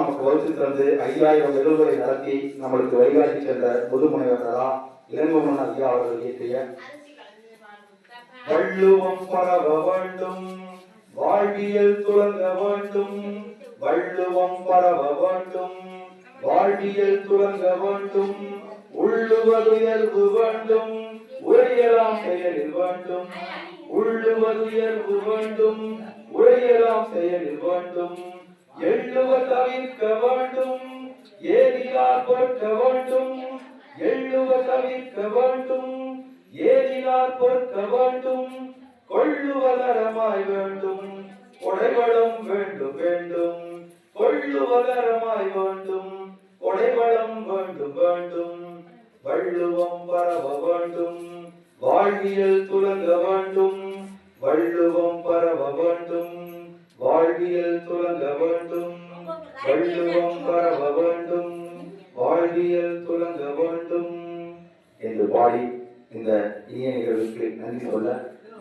நமக்கு வகுத்து தந்து ஐயாயிரம் நிகழ்வுகளை நடத்தி நம்மளுக்கு வழிகாட்டி சென்ற பொது முதுமுனைவர்களா இளங்கோமன் ஐயா அவர்கள் இயற்றிய வள்ளுவம் பரவ வேண்டும் வாழ்வியல் துலங்க வேண்டும் வள்ளுவம் பரவ வேண்டும் வாழ்வியல் துலங்க வேண்டும் உள்ளுவதுயர்வு வேண்டும் உரையலாம் செயலில் வேண்டும் உள்ளுவதுயர்வு வேண்டும் உரையலாம் செயலில் வேண்டும் எள்ளுவர் தவிர்க்க வேண்டும் ஏதிலார் பொறுக்க வேண்டும் எள்ளுவர் தவிர்க்க வேண்டும் ஏதிலார் பொறுக்க வேண்டும் கொள்ளுவதரமாய் வேண்டும் கொடைவளம் வேண்டும் வேண்டும் கொள்ளுவதரமாய் வேண்டும் கொடைவளம் வேண்டும் வேண்டும் வள்ளுவம் பரவ வேண்டும் வாழ்வியல் துலங்க வேண்டும் வள்ளுவம் பரவ வேண்டும். வாழ்வியல் துலங்க வேண்டும். என்று பாடி இந்த இனிய நிகழ்வுக்கு நன்றி சொல்ல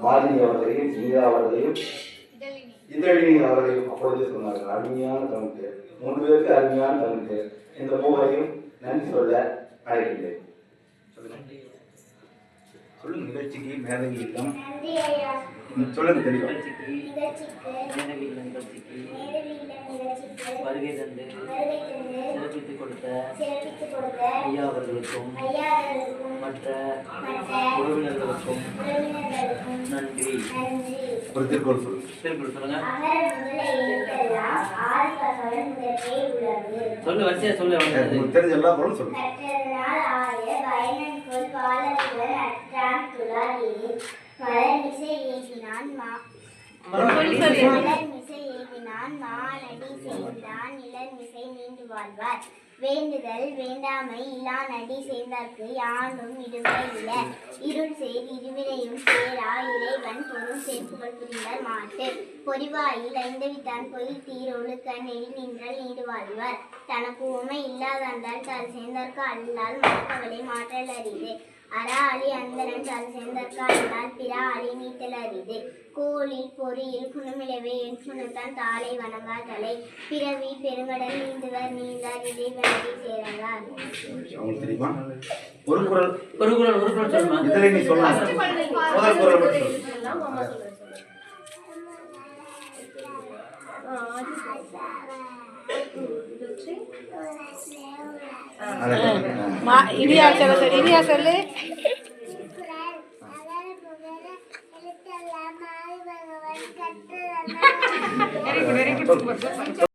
மாலினி அவர்களையும் இனியா அவர்களையும் இதழினி அவர்களையும் அப்பொழுது சொன்னார்கள். அருமையான தமிழ் பேர் மூன்று பேருக்கு அருமையான தமிழ் பேர் இந்த மூவரையும் நன்றி சொல்ல அழைக்கின்றேன். சொல்லுங்க நிகழ்ச்சிக்கு மேதவி இல்லம். சொல்லுங்க தெளிவா. வருகை தந்து சிறப்பித்துக் கொடுத்த ஐயா அவர்களுக்கும் ஐயா அவர்களுக்கும் மற்ற மற்ற உறவினர்களுக்கும் நன்றி. ஒரு திருக்குறள் சொல்லுங்க. திருக்குறள் சொல்லுங்க சொல்லு வரிசையா சொல்லு தெரிஞ்ச எல்லா மா மானடி செய்தான் இளர்மிசை நீண்டு வாழ்வார். வேண்டுதல் வேண்டாமை இல்லா நடி சேர்ந்தார்க்கு யானும் இடுவே இல்ல இருள் செய்து இருவினையும் சேரா இறைவன் பொருள் சேர்ப்புகள் புரிந்தார் மாட்டு. பொறிவாயில் ஐந்தவித்தான் பொய் தீரொழுக்க நெறி நின்றால் நீடு வாழ்வார் தனக்கு உமை இல்லாதந்தால் தால் சேர்ந்தார்க்கு அல்லால் மாற்றவளை மாற்றல் அரிது. அரா அலி அந்தரன் தால் சேர்ந்தார்க்கு அல்லால் பிற அலி நீத்தல் அரிது கோளில் பொறியில் குணமிலவே என் சுனத்தான் தாளை வணங்கா தலை பிறவி பெருங்கடல் நீந்துவர் நீந்தார் இதை வணங்கி சேரங்கார் ஒரு குரல் ஒரு குரல் ஒரு குரல் சொல்லுமா இதில் நீ சொல்லலாம் முதல் குரல் மட்டும் சொல்லு அதை கேளுங்க. மா இனியா சொல்ல சொல்லு இனியா சொல்லு வெரி குட் வெரி குட்